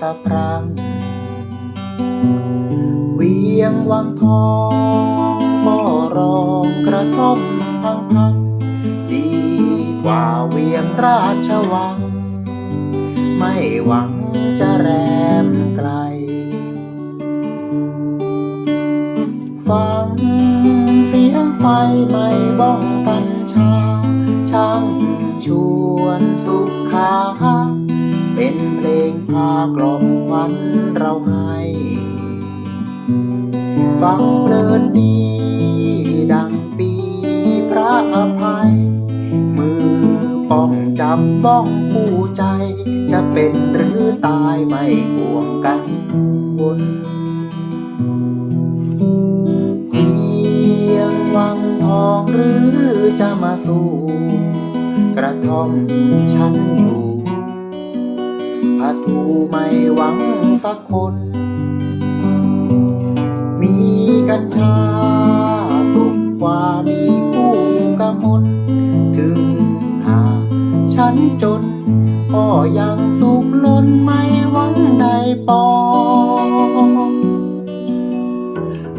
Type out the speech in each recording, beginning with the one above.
พรัง เวียงวังทองก็รองกระท่อมพังพังดีกว่าเวียงราชวัง ไม่หวังจะแรมไกล ฟังเสียงไฟไม่บ้องกัญชาช่างชวนสุข ฟังเลินดี ดังปีพระอภัย มือป้องจับบ้องผู้ใจ จะเป็นหรือตายไม่ห่วงกันวนเพียงวังทองหรือจะมาสู่กระท่อมฉันอยู่ผาทูไม่หวังสักคน กัญชา สุขกว่ามีคู่กมลถึงหาฉันจน ก็ยังสุขล้นไม่หวังใดปอง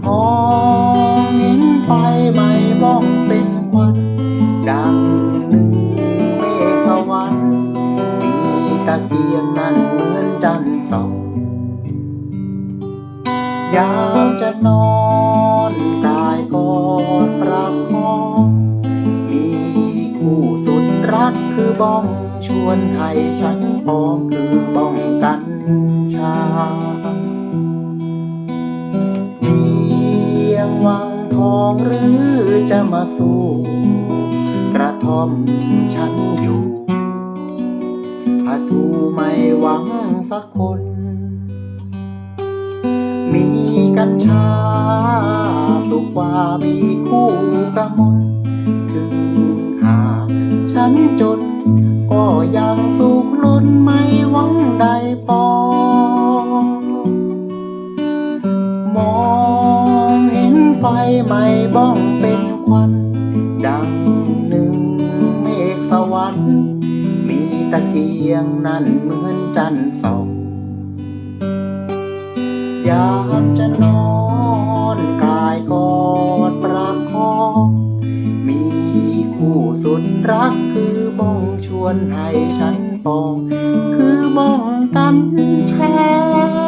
มองเห็นไฟไหม้บ้องเป็นควันดังหนึ่งเมฆสวรรค์มีตะเกียงนั้นเหมือนจันทร์ส่องยามจะนอน บ้องชวนให้ฉันปองคือบ้องกันชาเพียงวังทองหรือจะมาสู่กระท่อมฉันอยู่ผาทูไม่หวังสักคน มีกัญชาสุกว่ามีคู่กมล จน ก็ยังสุขล้นไม่หวังใดปองมองเห็นไฟไหม้บ้องเป็นควัน ดังหนึ่งเมฆสวรรค์ มีตะเกียงนั่นเหมือนจันทร์ส่อง ยามจะนอน คู่สุดรักคือบ้องชวนให้ฉันปอง คือบ้องกันชา